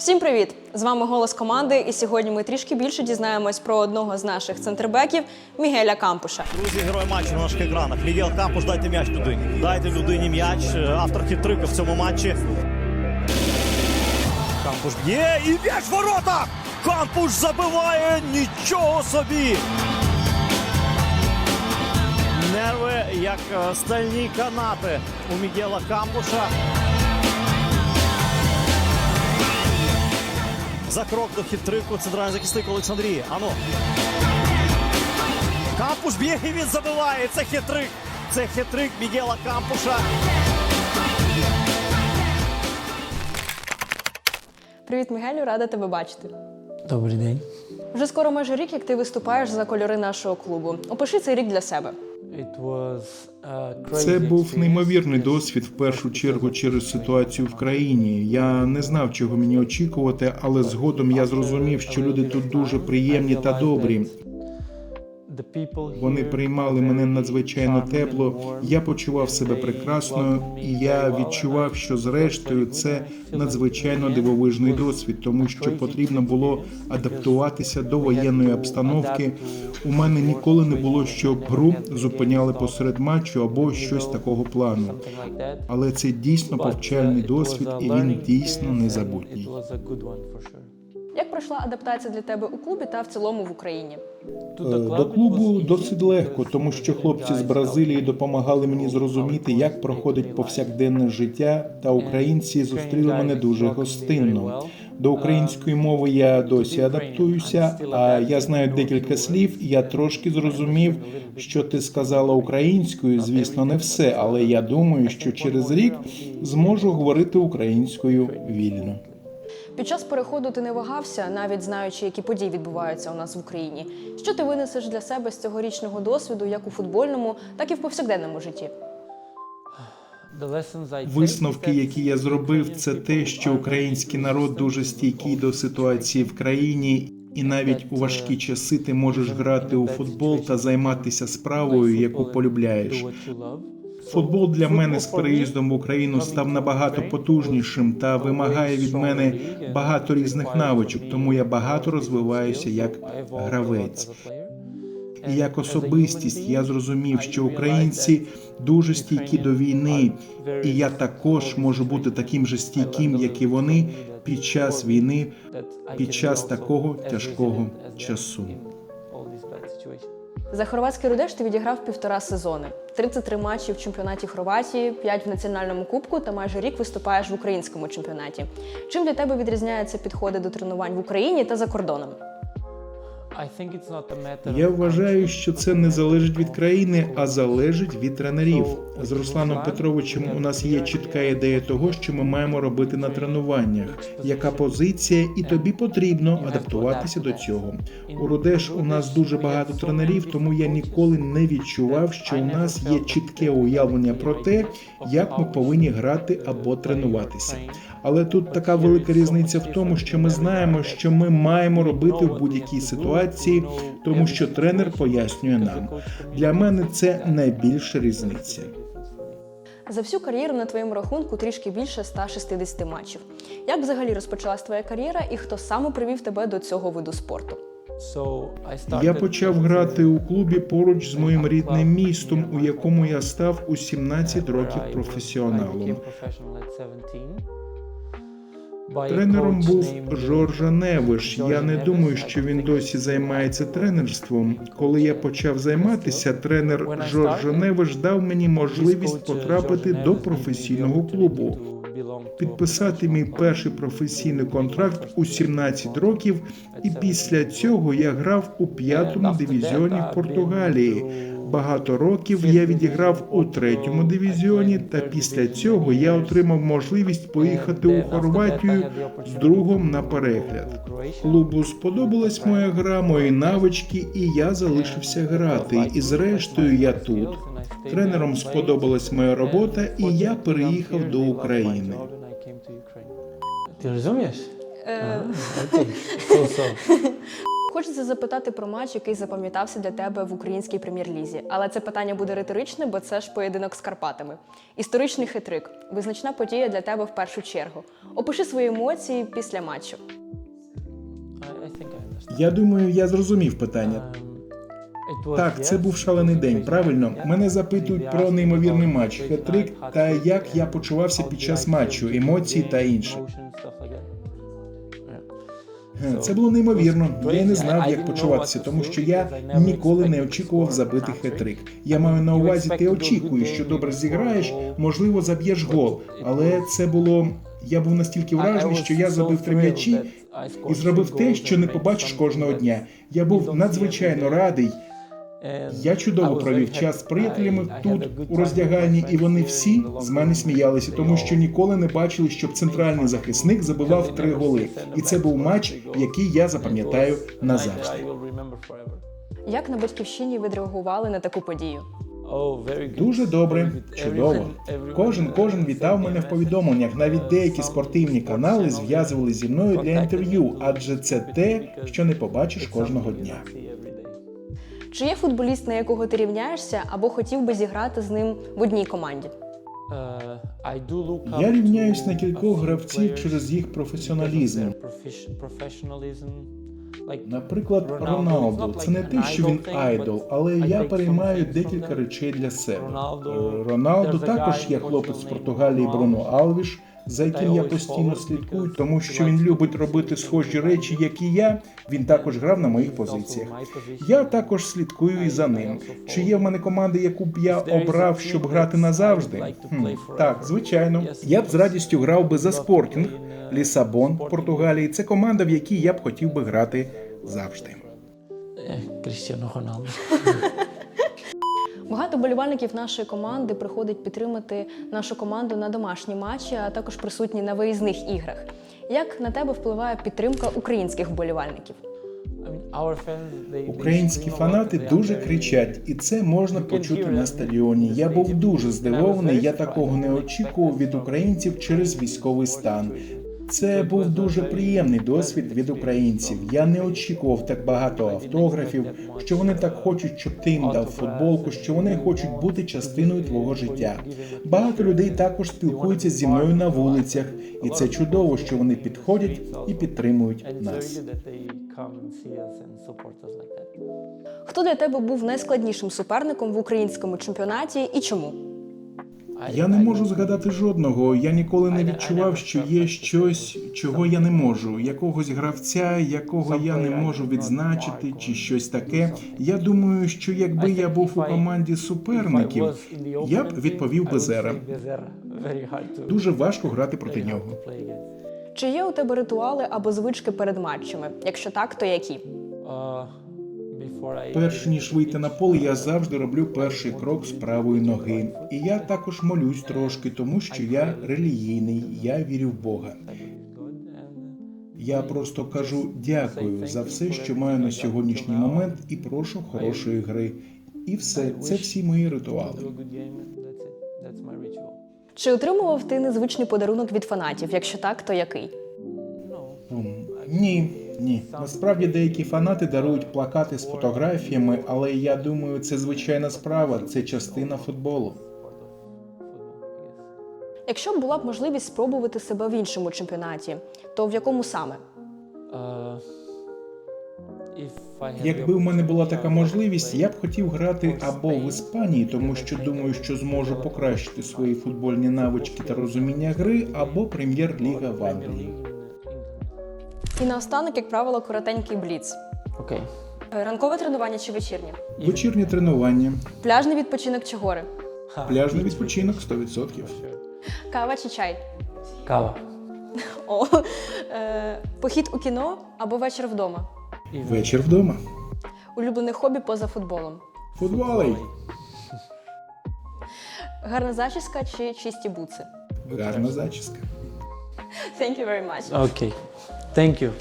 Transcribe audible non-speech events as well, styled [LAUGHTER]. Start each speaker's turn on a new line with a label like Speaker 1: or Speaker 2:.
Speaker 1: Всім привіт! З вами голос команди, і сьогодні ми трішки більше дізнаємось про одного з наших центрбеків Мігеля Кампуша.
Speaker 2: Друзі, герой матчу на наших екранах. Мігел Кампуш, дайте м'яч людині. Дайте людині м'яч. Автор хитрика в цьому матчі. Кампуш б'є і м'яч ворота! Кампуш забиває нічого собі! Нерви, як е, стальні канати у Мігела Кампуша. За крок до хитрику центральний захисник Олександрії. Ану. Кампуш б'є і він забиває. Це хитрик. Це хитрик Мігела Кампуша.
Speaker 1: Привіт, Мігелю, рада тебе бачити.
Speaker 3: Добрий день.
Speaker 1: Вже скоро майже рік, як ти виступаєш за кольори нашого клубу. Опиши цей рік для себе.
Speaker 3: It
Speaker 4: Це був неймовірний досвід в першу чергу через ситуацію в країні. Я не знав, чого мені очікувати, але згодом я зрозумів, що люди тут дуже приємні та добрі. Вони приймали мене надзвичайно тепло. Я почував себе прекрасно, і я відчував, що зрештою це надзвичайно дивовижний досвід, тому що потрібно було адаптуватися до воєнної обстановки. У мене ніколи не було, щоб гру зупиняли посеред матчу або щось такого плану. Але це дійсно повчальний
Speaker 3: uh,
Speaker 4: досвід, і він дійсно незабутній.
Speaker 1: Як пройшла адаптація для тебе у клубі та в цілому в Україні?
Speaker 4: Е, До клубу досить легко, тому що хлопці з Бразилії допомагали мені зрозуміти, як проходить повсякденне життя, та українці зустріли мене дуже гостинно. До української мови я досі адаптуюся, а я знаю декілька слів. і Я трошки зрозумів, що ти сказала українською. Звісно, не все, але я думаю, що через рік зможу говорити українською вільно.
Speaker 1: Під час переходу ти не вагався, навіть знаючи, які події відбуваються у нас в Україні. Що ти винесеш для себе з цьогорічного досвіду, як у футбольному, так і в повсякденному житті?
Speaker 4: Висновки, які я зробив, це те, що український народ дуже стійкий до ситуації в країні, і навіть у важкі часи ти можеш грати у футбол та займатися справою, яку полюбляєш. Футбол для мене з переїздом в Україну став набагато потужнішим та вимагає від мене багато різних навичок, тому я багато розвиваюся як гравець. І як особистість я зрозумів, що українці дуже стійкі до війни, і я також можу бути таким же стійким, як і вони, під час війни, під час такого тяжкого часу.
Speaker 1: За хорватський рудеш ти відіграв півтора сезони, 33 матчі в чемпіонаті Хорватії, 5 в національному кубку та майже рік виступаєш в українському чемпіонаті. Чим для тебе відрізняються підходи до тренувань в Україні та за кордоном?
Speaker 4: Я вважаю, що це не залежить від країни, а залежить від тренерів. З Русланом Петровичем у нас є чітка ідея того, що ми маємо робити на тренуваннях, яка позиція, і тобі потрібно адаптуватися до цього. У Рудеш у нас дуже багато тренерів, тому я ніколи не відчував, що у нас є чітке уявлення про те, як ми повинні грати або тренуватися. Але тут така велика різниця в тому, що ми знаємо, що ми маємо робити в будь-якій ситуації, тому що тренер пояснює нам. Для мене це найбільша різниця.
Speaker 1: За всю кар'єру на твоєму рахунку трішки більше 160 матчів. Як взагалі розпочалась твоя кар'єра і хто саме привів тебе до цього виду спорту?
Speaker 4: Я почав грати у клубі поруч з моїм рідним містом, у якому я став у 17 років професіоналом. Тренером був Жоржа Невиш. Я не думаю, що він досі займається тренерством. Коли я почав займатися, тренер Жоржа Невиш дав мені можливість потрапити до професійного клубу. Підписати мій перший професійний контракт у 17 років, і після цього я грав у п'ятому дивізіоні в Португалії. Багато років я відіграв у третьому дивізіоні, та після цього я отримав можливість поїхати у Хорватію з другом на перегляд. Клубу сподобалась моя гра, мої навички, і я залишився грати. І зрештою я тут. Тренером сподобалась моя робота, і я переїхав до України.
Speaker 3: Ти розумієш? [LAUGHS]
Speaker 1: Хочеться запитати про матч, який запам'ятався для тебе в українській прем'єр-лізі. Але це питання буде риторичне, бо це ж поєдинок з Карпатами. Історичний хитрик, визначна подія для тебе в першу чергу. Опиши свої емоції після матчу.
Speaker 4: Я думаю, я зрозумів питання.
Speaker 3: Was,
Speaker 4: Так, це був шалений день. Правильно, мене запитують про неймовірний матч,
Speaker 3: crazy
Speaker 4: та як я почувався під час матчу, емоції та інше. Це було неймовірно. Я не знав, як почуватися, тому що я ніколи не очікував забити хетрик. Я маю на увазі, ти очікуєш, що добре зіграєш, можливо, заб'єш гол. Але це було. Я був настільки вражений, що я забив три м'ячі і зробив те, що не побачиш кожного дня. Я був надзвичайно радий. Я чудово провів час з приятелями тут, у
Speaker 3: time
Speaker 4: роздягальні, і вони всі з мене сміялися, тому що ніколи не бачили, щоб центральний захисник забивав три голи. І це був матч, який я запам'ятаю назавжди.
Speaker 1: Як на батьківщині відреагували на таку подію?
Speaker 3: Oh.
Speaker 4: Дуже добре, чудово. Кожен
Speaker 3: uh,
Speaker 4: кожен вітав мене в повідомленнях. Навіть деякі спортивні канали зв'язували зі мною для інтерв'ю, адже це те, що не побачиш кожного дня.
Speaker 1: Чи є футболіст, на якого ти рівняєшся, або хотів би зіграти з ним в одній команді?
Speaker 3: Look
Speaker 4: Я рівняюсь на кількох гравців через їх професіоналізм. Наприклад,
Speaker 3: Ronaldo,
Speaker 4: Роналдо. Це не те, що він айдол, але я переймаю декілька речей для себе. Е,
Speaker 3: a
Speaker 4: також є хлопець з Португалії Бруно Алвіш, за яким я постійно слідкую, тому що він любить робити схожі речі, як і я. Він також грав на моїх позиціях. Я також слідкую і за ним. Чи є в мене команда, яку б я обрав, щоб грати назавжди? Хм. Так, звичайно. Я б з радістю грав би за спортінг.
Speaker 3: uh,
Speaker 4: Лісабон. Португалії. Це команда, в якій я б хотів би грати завжди.
Speaker 3: Eh, Cristiano Ronaldo.
Speaker 1: Багато болівальників нашої команди приходить підтримати нашу команду на домашні матчі, а також присутні на виїзних іграх. Як на тебе впливає підтримка українських
Speaker 3: they
Speaker 4: Українські фанати дуже кричать, і це можна почути на стадіоні. Я був дуже здивований. Я такого не очікував від українців через військовий стан. Це був дуже приємний досвід від українців. Я не очікував так багато автографів, що вони так хочуть, щоб ти їм дав футболку, що вони хочуть бути частиною твого життя. Багато людей також спілкуються зі мною на вулицях, і це чудово, що вони підходять і підтримують нас.
Speaker 1: Хто для тебе був найскладнішим суперником в українському чемпіонаті і чому?
Speaker 4: Я не можу згадати жодного. Я ніколи не відчував, що є щось, чого я не можу, якогось гравця, якого я не можу відзначити, чи щось таке. Я думаю, що якби я був у команді суперників, я б відповів Безера. Дуже важко грати проти нього.
Speaker 1: Чи є у тебе ритуали або звички перед матчами? Якщо так, то які?
Speaker 4: Перш ніж вийти на поле, я завжди роблю перший крок з правої ноги. І я також молюсь трошки, тому що я релігійний, я вірю в Бога. Я просто кажу дякую за все, що маю на сьогоднішній момент, і прошу хорошої гри. І все, це всі мої ритуали.
Speaker 1: Чи отримував ти незвичний подарунок від фанатів? Якщо так, то який?
Speaker 4: Ні, ні. Насправді деякі фанати дарують плакати з фотографіями, але я думаю, це звичайна справа, це частина футболу.
Speaker 1: Якщо б була б можливість спробувати себе в іншому чемпіонаті, то в якому саме?
Speaker 3: Had
Speaker 4: Якби в мене була така можливість, я б хотів грати або в Іспанії, тому що думаю, що зможу покращити свої футбольні навички та розуміння гри, або прем'єр-ліга в Англії.
Speaker 1: І наостанок, як правило, коротенький бліц.
Speaker 3: Okay.
Speaker 1: Е, Ранкове тренування чи вечірнє?
Speaker 4: Вечірнє тренування,
Speaker 1: Пляжний відпочинок чи гори?
Speaker 4: пляжний відпочинок 100%.
Speaker 1: Кава чи чай?
Speaker 3: Кава.
Speaker 1: О, е, похід у кіно або вечір вдома.
Speaker 4: Вечір вдома.
Speaker 1: Улюблене хобі поза футболом.
Speaker 4: Футболей.
Speaker 1: Гарна зачіска чи чисті буци?
Speaker 4: Гарна зачіска.
Speaker 1: Thank you very much.
Speaker 3: Okay. Thank you.